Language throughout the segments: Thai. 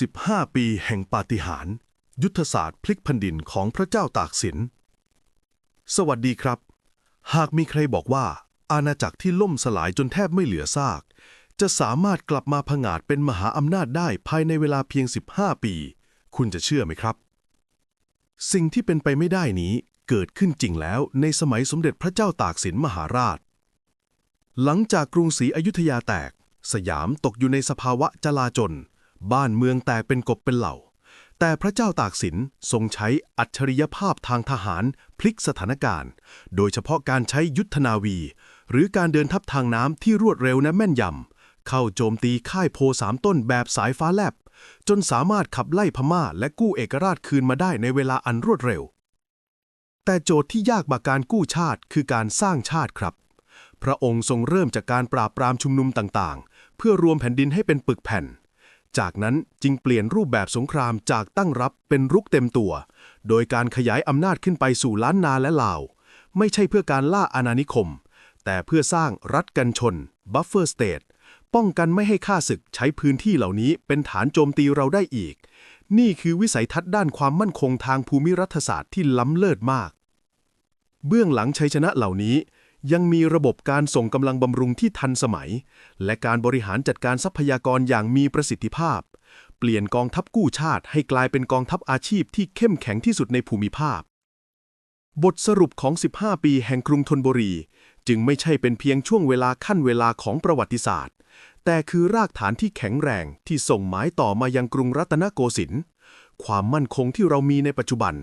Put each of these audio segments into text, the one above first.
15 ปีแห่งปาฏิหาริย์ยุทธศาสตร์พลิกแผ่นดินของพระเจ้าตากสิน สวัสดีครับ หากมีใครบอกว่า อาณาจักรที่ล่มสลายจนแทบไม่เหลือซาก จะสามารถกลับมาผงาดเป็นมหาอำนาจได้ภายในเวลาเพียง 15 ปี คุณจะเชื่อไหมครับ สิ่งที่เป็นไปไม่ได้นี้เกิดขึ้นจริงแล้วในสมัยสมเด็จพระเจ้าตากสินมหาราช หลังจากกรุงศรีอยุธยาแตก สยามตกอยู่ในสภาวะจลาจล บ้านเมืองแตกเป็นกบเป็นเหล่า แต่พระเจ้าตากสินทรงใช้อัจฉริยภาพทางทหารพลิกสถานการณ์ โดยเฉพาะการใช้ยุทธนาวี หรือการเดินทัพทางน้ำที่รวดเร็วและแม่นยำ เข้าโจมตีค่ายโพสามต้นแบบสายฟ้าแลบ จนสามารถขับไล่พม่าและกู้เอกราชคืนมาได้ในเวลาอันรวดเร็ว แต่โจทย์ที่ยากกว่าการกู้ชาติคือการสร้างชาติครับ พระองค์ทรงเริ่มจากการปราบปรามชุมนุมต่างๆ เพื่อรวมแผ่นดินให้เป็นปึกแผ่น จากนั้นจึงเปลี่ยนรูปแบบสงครามจากตั้งรับเป็นรุกเต็มตัว โดยการขยายอำนาจขึ้นไปสู่ล้านนาและลาว ไม่ใช่เพื่อการล่าอาณานิคม แต่เพื่อสร้างรัฐกันชน buffer state ป้องกันไม่ให้ข้าศึกใช้พื้นที่เหล่านี้เป็นฐานโจมตีเราได้อีก นี่คือวิสัยทัศน์ด้านความมั่นคงทางภูมิรัฐศาสตร์ที่ล้ำเลิศมาก เบื้องหลังชัยชนะเหล่านี้ ยังมีระบบการส่งกำลังบำรุงที่ทันสมัย และการบริหารจัดการทรัพยากรอย่างมีประสิทธิภาพ เปลี่ยนกองทัพกู้ชาติให้กลายเป็นกองทัพอาชีพที่เข้มแข็งที่สุดในภูมิภาค บทสรุปของ 15 ปีแห่งกรุงธนบุรี จึงไม่ใช่เป็นเพียงช่วงเวลาขั้นเวลาของประวัติศาสตร์ แต่คือรากฐานที่แข็งแรงที่ส่งหมายต่อมายังกรุงรัตนโกสินทร์ความมั่นคงที่เรามีในปัจจุบัน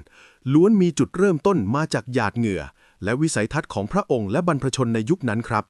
ล้วนมีจุดเริ่มต้นมาจากหยาดเหงื่อ และวิสัยทัศน์ของพระองค์และบรรพชนในยุคนั้นครับ